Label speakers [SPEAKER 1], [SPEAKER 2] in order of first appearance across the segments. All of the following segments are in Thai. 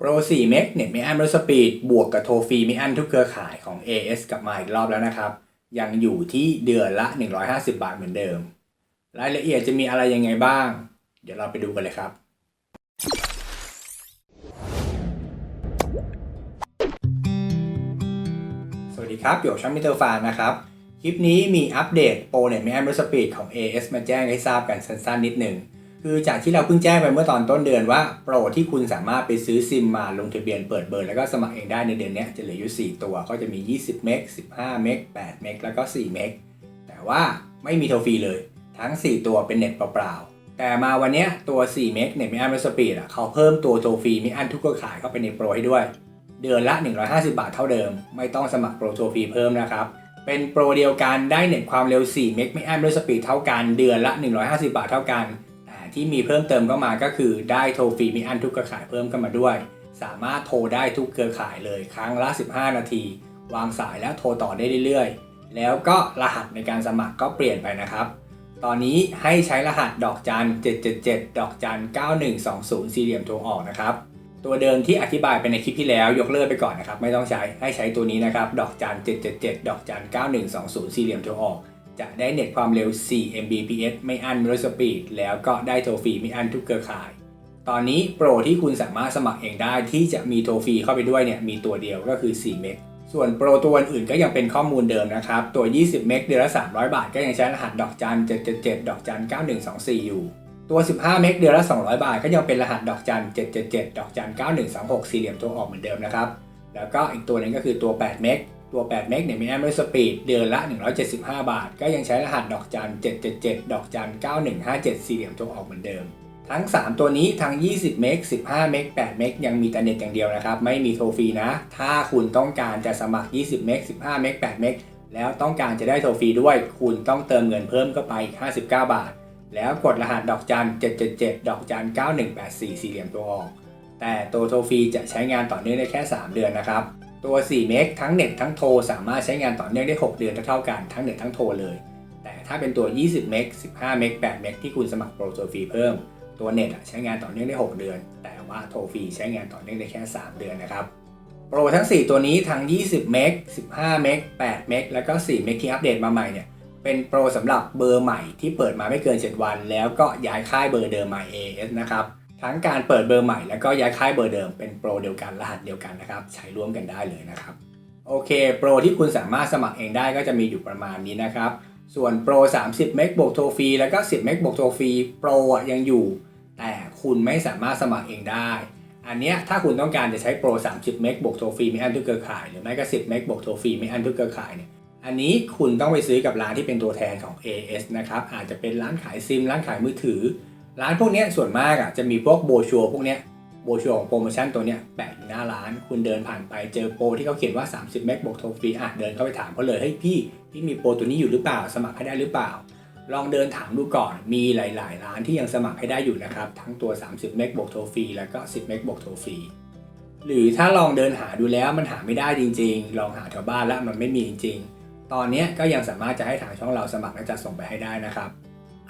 [SPEAKER 1] โปร4เมกเน็ตไม่อั้นรถสปีดบวกกับโทรฟรีไม่อั้นทุกเครือข่ายของ AS กลับมาอีกรอบแล้วนะครับ ยังอยู่ที่เดือนละ 150 บาทเหมือนเดิม รายละเอียดจะมีอะไรยังไงบ้าง เดี๋ยวเราไปดูกันเลยครับ สวัสดีครับอยู่ช่องมิเตอร์ฟานนะครับ คลิปนี้มีอัปเดตโปรเน็ตไม่อั้นรถสปีดของ AS มาแจ้งให้ทราบกันสั้นๆนิดหนึ่ง คือจากที่เราเพิ่งแจ้งไปเมื่อตอนต้นเดือนว่าโปรที่คุณสามารถไปซื้อซิมมาลงทะเบียนเปิดเบอร์แล้วก็สมัครเองได้ในเดือนนี้จะเหลืออยู่ 4 ตัวก็จะมี 20 เมก 15 เมก 8 เมก แล้วก็ 4 เมก แต่ว่าไม่มีโทรฟรีเลย ทั้ง 4 ตัวเป็นเน็ตเปล่าๆ แต่มาวันนี้ตัว 4 เมกเน็ตไม่อันไม่สปีดอะเขาเพิ่มตัวโทรฟรีม่อั้นทุกเครือข่ายเข้าไปในโปรให้ด้วย เดือนละ 150 บาทเท่าเดิม ไม่ต้องสมัครโปรโทรฟรีเพิ่มนะครับเป็นโปรเดียวกันได้เน็ตความเร็ว 4 เมกไม่อันด้วยสปีดเท่ากันเดือนละ 150 บาทเท่ากัน ที่มีเพิ่มเติมเข้ามาก็คือได้โทรฟรีม่อั้นทุกเครือข่ายเพิ่มเข้ามาด้วย สามารถโทรได้ทุกเครือข่ายเลยครั้งละ 15 นาที วางสายแล้วโทรต่อได้เรื่อยๆ แล้วก็รหัสในการสมัครก็เปลี่ยนไปนะครับ ตอนนี้ให้ใช้รหัสดอกจัน 777 ดอกจัน 9120 สี่เหลี่ยมโทรออกนะครับ ตัวเดิมที่อธิบายไปในคลิปที่แล้วยกเลิกไปก่อนนะครับ ไม่ต้องใช้ให้ใช้ตัวนี้นะครับ ดอกจัน 777 ดอกจัน 9120 สี่เหลี่ยมโทรออก จะได้เน็ตความเร็ว 4 Mbps ไม่อั้นรถสปีด แล้วก็ได้โทรฟรีไม่อั้นทุกเครือข่าย ตอนนี้โปรที่คุณสามารถสมัครเองได้ที่จะมีโทรฟรีเข้าไปด้วยเนี่ยมีตัวเดียวก็คือ 4 เมก ส่วนโปรตัวอื่นก็ยังเป็นข้อมูลเดิมนะครับ ตัว 20 เมกเดือนละ 300 บาท ก็ยังใช้รหัสดอกจัน 777 ดอกจัน 9124 อยู่ ตัว 15 เมกเดือนละ 200 บาท ก็ยังเป็นรหัสดอกจัน 777 ดอกจัน 9126 สี่เหลี่ยมโทรออกเหมือนเดิมนะครับ แล้วก็อีกตัวหนึงก็คือตัว 8 เมก ตัว 8 เมกเนี่ยมีแอมเบอร์สปีดเดือนละ 175 บาท ก็ยังใช้รหัสดอกจัน 777 ดอกจัน 9157 สี่เหลี่ยมโทรออกเหมือนเดิม ทั้ง 3 ตัวนี้ทั้ง 20 เมก 15 เมก 8 เมก ยังมีแต่เน็ตอย่างเดียวนะครับ ไม่มีโทรฟรีนะ ถ้าคุณต้องการจะสมัคร 20 เมก 15 เมก 8 เมก แล้วต้องการจะได้โทรฟรีด้วย คุณต้องเติมเงินเพิ่มเข้าไป 59 บาท แล้วกดรหัสดอกจัน 777 ดอกจัน 9184 สี่เหลี่ยมตัวออก แต่ตัวโทรฟรีจะใช้งานต่อเนื่องได้แค่ 3 เดือนนะครับ ตัว 4 เมกทั้งเน็ตทั้งโทรสามารถใช้งานต่อเนื่องได้ 6 เดือนเท่าๆกันทั้งเน็ตทั้งโทรเลย แต่ถ้าเป็นตัว 20 เมก15 เมก8 เมกที่คุณสมัครโปรโทรฟรีเพิ่ม ตัวเน็ตใช้งานต่อเนื่องได้ 6 เดือน แต่ว่าโทรฟรีใช้งานต่อเนื่องได้แค่ 3 เดือนนะครับ โปรทั้ง 4 ตัวนี้ทั้ง 20 เมก15 เมก8 เมกแล้วก็ 4 เมกที่อัปเดตมาใหม่เนี่ย เป็นโปรสำหรับเบอร์ใหม่ที่เปิดมาไม่เกิน 7 วัน แล้วก็ย้ายค่ายเบอร์เดิมมา AS นะครับ ทั้งการเปิดเบอร์ใหม่ แล้วก็ย้ายค่ายเบอร์เดิมเป็นโปรเดียวกันรหัสเดียวกันนะครับ ใช้ร่วมกันได้เลยนะครับ โอเคโปรที่คุณสามารถสมัครเองได้ก็จะมีอยู่ประมาณนี้นะครับ ส่วนโปร 30 เมกบวกโทรฟรีแล้วก็ 10 เมกบวกโทรฟรีโปรยังอยู่ แต่คุณไม่สามารถสมัครเองได้ อันเนี้ยถ้าคุณต้องการจะใช้โปร 30 เมกบวกโทรฟรีไม่อันทุกเครือข่ายหรือไม่ก็ 10 เมกบวกโทรฟรีไม่อันทุกเครือข่ายเนี่ยอันนี้คุณต้องไปซื้อกับร้านที่เป็นตัวแทนของ AS นะครับอาจจะเป็นร้านขายซิมร้านขายมือถือ ร้านพวกนี้ส่วนมากอะจะมีพวกโบชัวพวกเนี้ยโบชัวของโปรโมชั่นตัวเนี้ยแปะอยู่หน้าร้าน คุณเดินผ่านไปเจอโปรที่เขาเขียนว่า 30เมกบวกโทรฟรีอะเดินเข้าไปถามเขาเลยเฮ้ยพี่พี่มีโปรตัวนี้อยู่หรือเปล่า สมัครให้ได้หรือเปล่า ลองเดินถามดูก่อนมีหลาย ๆ ร้านที่ยังสมัครให้ได้อยู่นะครับทั้งตัว 30เมกบวกโทรฟรีแล้วก็ 10เมกบวกโทรฟรีหรือถ้าลองเดินหาดูแล้วมันหาไม่ได้จริง ๆ ลองหาแถวบ้านแล้วมันไม่มีจริงๆตอนนี้ก็ยังสามารถจะให้ทางช่องเราสมัครและจัดส่งไปให้ได้นะครับ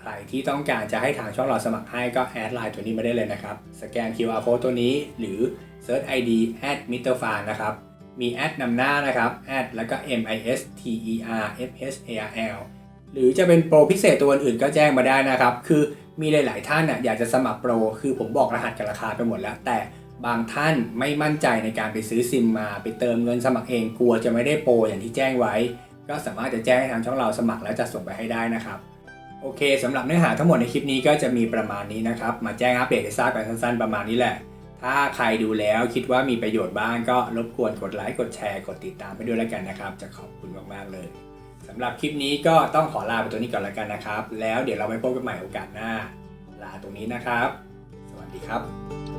[SPEAKER 1] รที่ต้องการจะให้ทางช่องเราสมัครให้ก็แอดไลน์ตัวนี้มาได้เลยนะครับ สแกน QR code ตัวนี้ หรือ Search ID at m i t e r f a n นะครับ มีแอดนำหน้านะครับแอดแล้วก็ M I S T E R F H A R L หรือจะเป็นโปรพิเศษตัวอื่นก็แจ้งมาได้นะครับ คือมีหลาย ๆ ท่านน่ะอยากจะสมัครโปร คือผมบอกรหัสกับราคาไปหมดแล้ว แต่บางท่านไม่มั่นใจในการไปซื้อซิมมา ไปเติมเงินสมัครเองกลัวจะไม่ได้โปรอย่างที่แจ้งไว้ ก็สามารถจะแจ้งให้ทางช่องเราสมัครและจัดส่งไปให้ได้นะครับ โอเคสำหรับเนื้อหาทั้งหมดในคลิปนี้ก็จะมีประมาณนี้นะครับ มาแจ้งอัปเดตให้ทราบกันสั้นๆประมาณนี้แหละ ถ้าใครดูแล้วคิดว่ามีประโยชน์บ้างก็รบกวนกดไลค์กดแชร์กดติดตามไปด้วยแล้วกันนะครับ จะขอบคุณมากๆเลยสำหรับคลิปนี้ก็ต้องขอลาไปตัวนี้ก่อนแล้วกันนะครับ แล้วเดี๋ยวเราไปพบกันใหม่โอกาสหน้า ลาตรงนี้นะครับ สวัสดีครับ